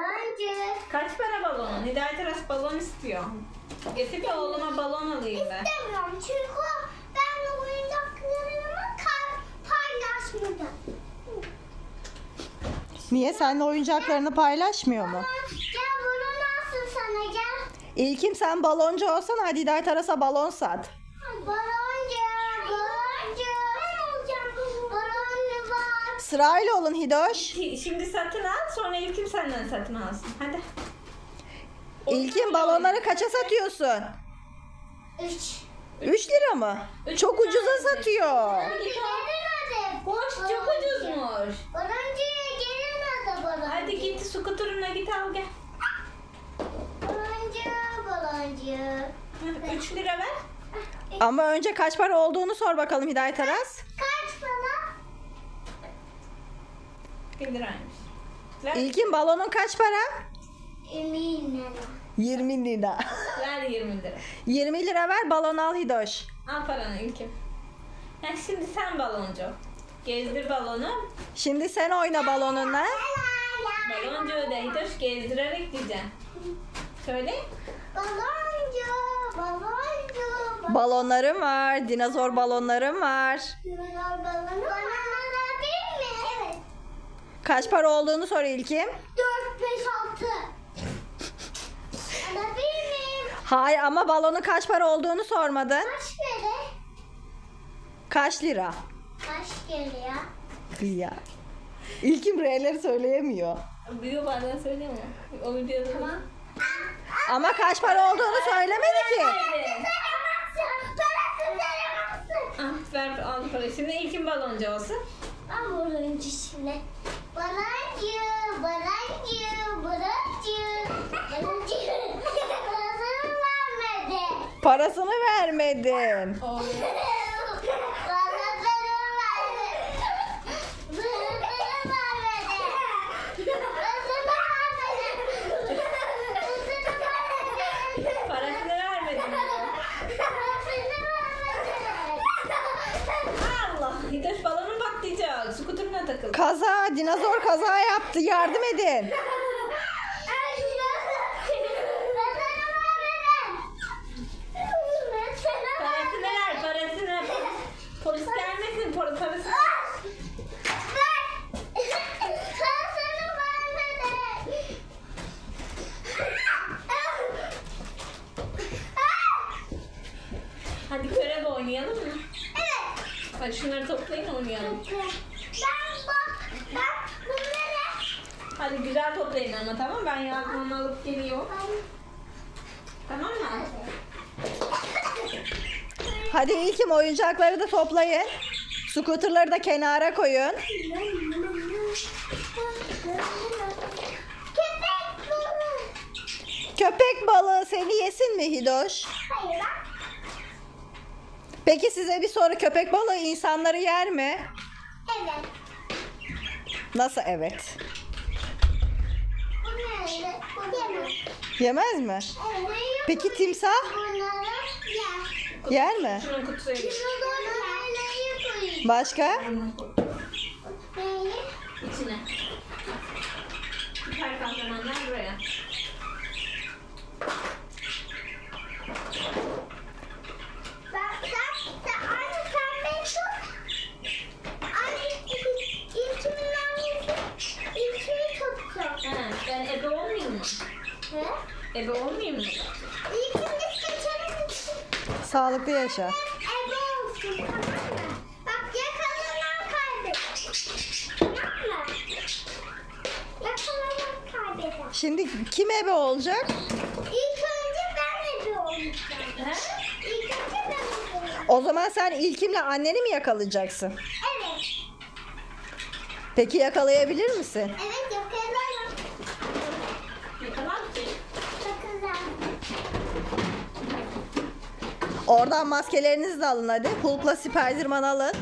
Önce Kaç para balon? Hidayet Aras balon istiyor. Getir bir oğluma balon alayım ben. istemiyorum çünkü ben oyuncaklarımı kar paylaşmadım. Niye seninle oyuncaklarını paylaşmıyor mu? Gel bunu nasıl sana gel. İlkim sen baloncu olsan hadi Hidayet Aras'a balon sat. Baloncu, baloncu. Ben olacağım. Baloncu var. Sırayla olun Hidoş. Şi- Şimdi satın al sonra İlkim senden satın alsın. Hadi. İlkim balonları kaça satıyorsun? Üç. 3 lira mı? Çok ucuza satıyor. Gelemedi. Boş çok ucuzmuş. Baloncuya gelemedi baloncu. Hadi git skuturuna git al gel. Baloncu, baloncu. 3 lira ver. Ama önce kaç para olduğunu sor bakalım Hidayet Aras. Kaç para? 1 liraymış. Ver, İlkim balonun kaç para? Eminim. 20 lira. ver 20 lira. 20 lira ver balon al Hidoş. Al paranı İlkim. Ha, şimdi sen baloncu. Gezdir balonu. Şimdi sen oyna balonunla. Baloncu da Hidoş gezdirerek diyeceksin. Söyle. Baloncu, baloncu. Balonlarım var, dinozor balonlarım var. Baloncu. Balonu? Evet. Kaç para olduğunu sor İlkim. 4, 5, 6. Alabilir miyim? Hayır ama balonun kaç para olduğunu sormadın. Kaç kere? Kaç lira? Kaç kere ya? İlkim R'leri söyleyemiyor. Büyü bana söyleme. O videoda tamam. Ama kaç para olduğunu söylemedi ki. Ah, ver al parayı. Şimdi İlkim baloncu olsun. Ben baloncu şimdi. Baloncu, baloncu, baloncu. Baloncu. Parasını vermedi. Parasını vermedin. Parasını vermedin. Allah. Hidoş patlayacak. Skuturuna takıl. Kaza, dinozor kaza yaptı. Yardım edin. Parasını ver. Parasını. Polis gelmesin. Polis parasını. Hadi görev oynayalım mı? Hadi şunları toplayın oynayalım. Ben bak, ben bunları Hadi güzel toplayın ama tamam Ben yardımımı alıp geliyorum. Tamam mı? Hadi İlkim oyuncakları da toplayın. Scooter'ları da kenara koyun. Köpek balığı. Köpek balığı seni yesin mi Hidoş? Hayır bak. Peki size bir soru. Köpek balığı insanları yer mi? Evet. Nasıl evet? Bu nerede? Bu yemez. Mi? Peki timsah yer. mi? Başka? İçine. Her kahramanlar buraya. Ben sen, sen anne sen beni tut. Anne ilkimin annesi ilkimi tutsun. Ha, ben ebe olmayayım mı? He? Ebe olmayayım mı? Geçelim misin? Sağlıklı yaşa. Ebe olsun tamam mı? Bak yakalanan kaybeder. Tamam mı? Yakalanan kaybeder. Şimdi kim ebe olacak? İlk önce ben ebe olacağım. İlk önce ben ebe olacağım. O zaman sen İlkim'le anneni mi yakalayacaksın? Evet. Peki yakalayabilir misin? Evet yakalarım. Yakalar mısın? Çok güzel. Oradan maskelerinizi de alın hadi. Hulk'la Spiderman alın.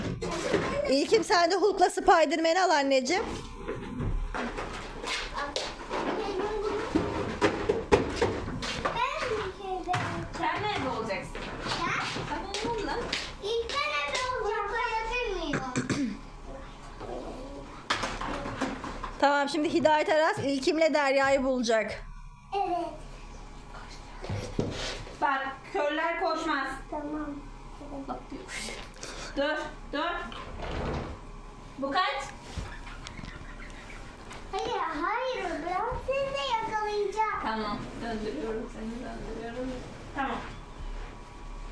İlkim sen de Hulk'la Spiderman'i al anneciğim. Sen ne ebe olacaksın? Ben lan. ilk ben ebe olacağım. Koyabilir miyim? Tamam şimdi Hidayet Aras İlkim'le Derya'yı bulacak. Evet. Bak körler koşmaz. Dur dur. Bu kaç? Hayır, hayır. Ben sizi yakalayacağım. Tamam. Döndürüyorum seni döndürüyorum. Tamam.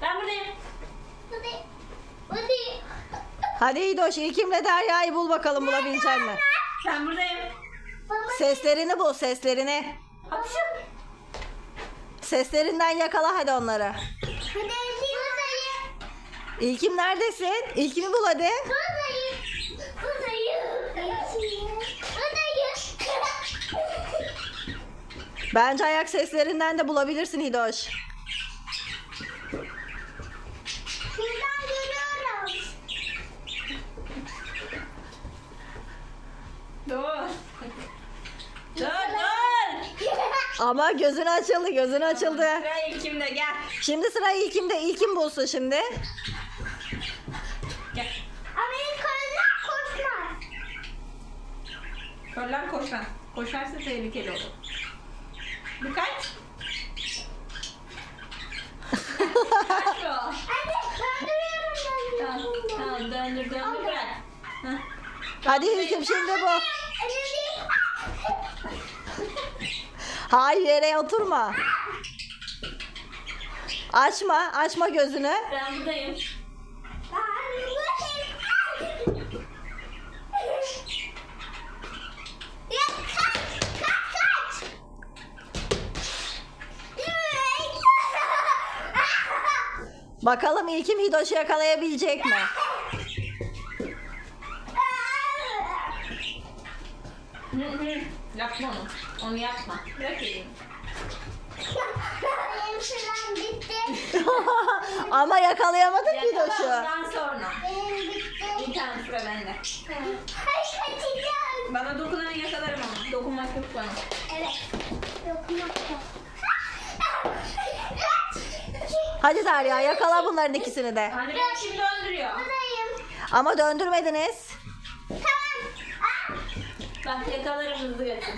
Ben buradayım. Hadi. Hadi. Hadi İdoş İlkim'le Derya'yı bul bakalım bulabilecek mi? Ben buradayım. Baba. Seslerini bul seslerini. Hapşu. Seslerinden yakala hadi onları. İlkim neredesin? İlkim'i bul hadi. Buradayım. Buradayım. Buradayım. Bence ayak seslerinden de bulabilirsin Hidoş. Şuradan görüyorum. Dur. Dur dur. Ama gözün açıldı gözün açıldı. Sıra ilkimde gel. Şimdi sıra İlkim'de. İlkim bulsun şimdi. Gel. Amerikalılar koşmaz. Körler koşmaz. Koşarsa tehlikeli olur. Bu kaç? Döndürüyorum Tamam, döndürüyorum. tamam döndür döndür bırak. Heh. Hadi İlkim şimdi bu. Hayır yere oturma. Açma, açma gözünü. Ben buradayım. Ben buradayım. Ya kaç, kaç, kaç. Bakalım İlkim Hidoş'u yakalayabilecek mi? Hı hı. Yapma onu. Onu yapma. Bırak elini. Benim sürem bitti. Ama yakalayamadın Yakala Hidoş'u. ondan sonra. Benim bitti. Bir tane sıra bende. Ay kaçacağım. Bana dokunan yakalarım ama. Dokunmak yok bana. Evet. Dokunmak yok. Hadi Derya yakala bunların ikisini de. Beni kim döndürüyor? Buradayım. Ama döndürmediniz. Tamam. Bak yakalarım hızlı götür.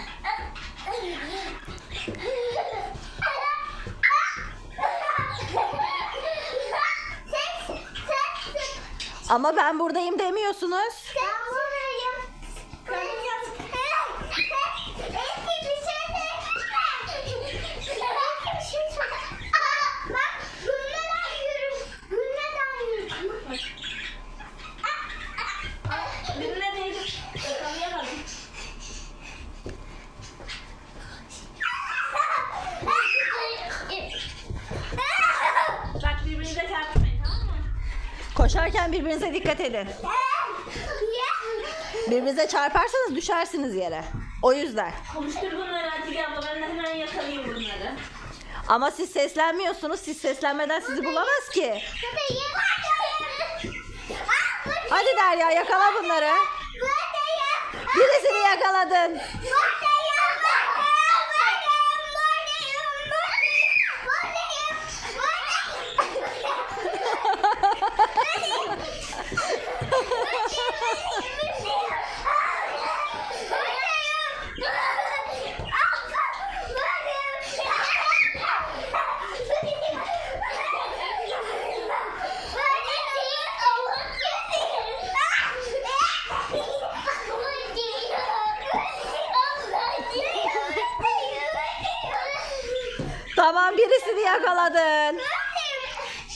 Ama ben buradayım demiyorsunuz. Ben buradayım. Buradayım. Eski bir şey söylesene. Eski bir şey söyle. Aa, Bak gülmeden yürü. Gülmeden yürü. Birine değdim. Yakalayamadım. Bak birbirinize çarpmayın tamam mı? Koşarken birbirinize dikkat edin. Birbirinize çarparsanız düşersiniz yere. O yüzden. Konuştur bunları Hatice abla. Ben de hemen yakalayayım bunları. Ama siz seslenmiyorsunuz. Siz seslenmeden sizi bulamaz ki. Hadi Derya yakala bunları. Birisini yakaladın. Tamam birisini yakaladın.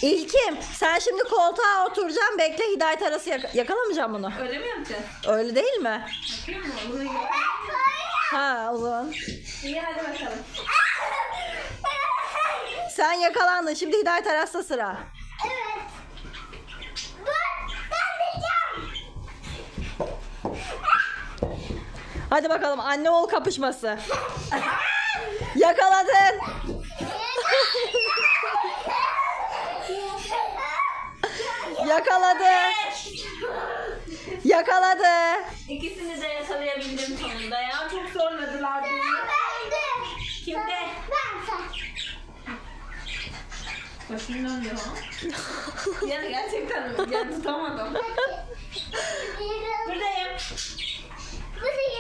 İlkim sen şimdi koltuğa oturacaksın. Bekle Hidayet arası yak- yakalamayacağım bunu. Öyle mi yapacağız? Öyle değil mi? Mu? Bunu Ha o zaman. İyi hadi bakalım. Sen yakalandın. Şimdi Hidayet arasında sıra. Evet. Dur, ben Hadi bakalım anne oğul kapışması. Yakaladın. Yakaladı. Yakaladı. İkisini de yakalayabildim sonunda ya. Çok zorladılar beni. Kimde? Başım dönüyor. yani gerçekten yani tutamadım. Buradayım. Buradayım. Buradayım.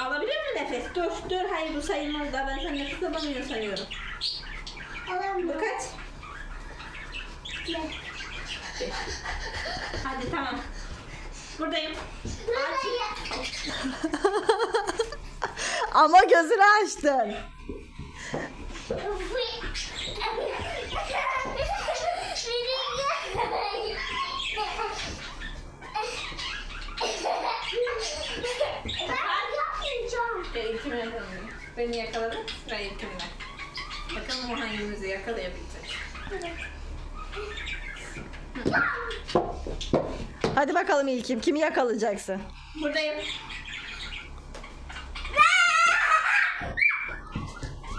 Alabilir mi nefes? Dur dur hayır bu sayılmaz daha ben sen nefes alamıyorum sanıyorum. Alalım Bu kaç? Hadi tamam. Buradayım. Ama gözünü açtın. Ben yapmayacağım. Beni yakaladı. Sıra ilkimde. Bakalım o hangimizi yakalayabilecek. Hadi bakalım İlkim kimi yakalayacaksın? Buradayım.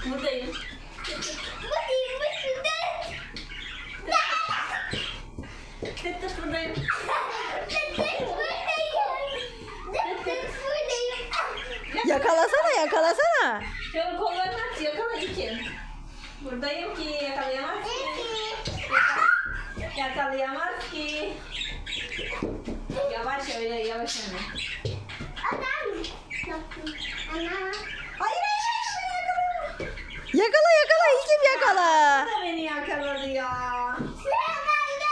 Buradayım. Bakayım bakayım. Tıt tıt buradayım. Yakalasana yakalasana. Şöyle kollarını aç yakala ilkim. Buradayım ki yakalayamaz ki. Yakalayamaz ki. Yavaş öyle yavaş öyle. Hayır hayır hayır Yakala yakala İlkim yakala. Bu da beni yakaladı ya.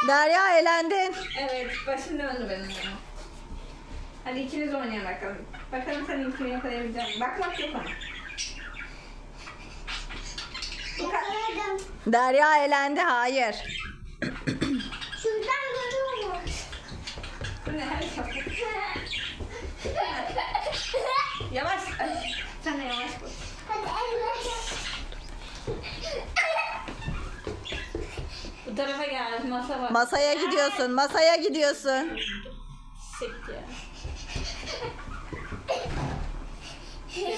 Derya elendin. Evet başım döndü benim ya. Hadi ikiniz oynayın bakalım. Bakalım sen ilkini yakalayabilecek misin? Bakmak yok ama. Derya elendi hayır. Şuradan görüyorum. Yavaş. Sen de yavaş koş. Hadi elle. Bu tarafa gel. Masa var. Masaya gidiyorsun masaya gidiyorsun. Sik ya.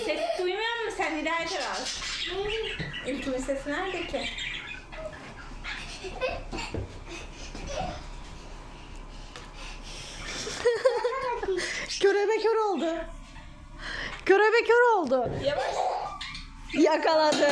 Ses duymuyor musun sen Hidayet Aras? İlkimin sesi nerede ki? Körebe kör oldu. Körebe kör oldu. Yavaş. Yakaladı.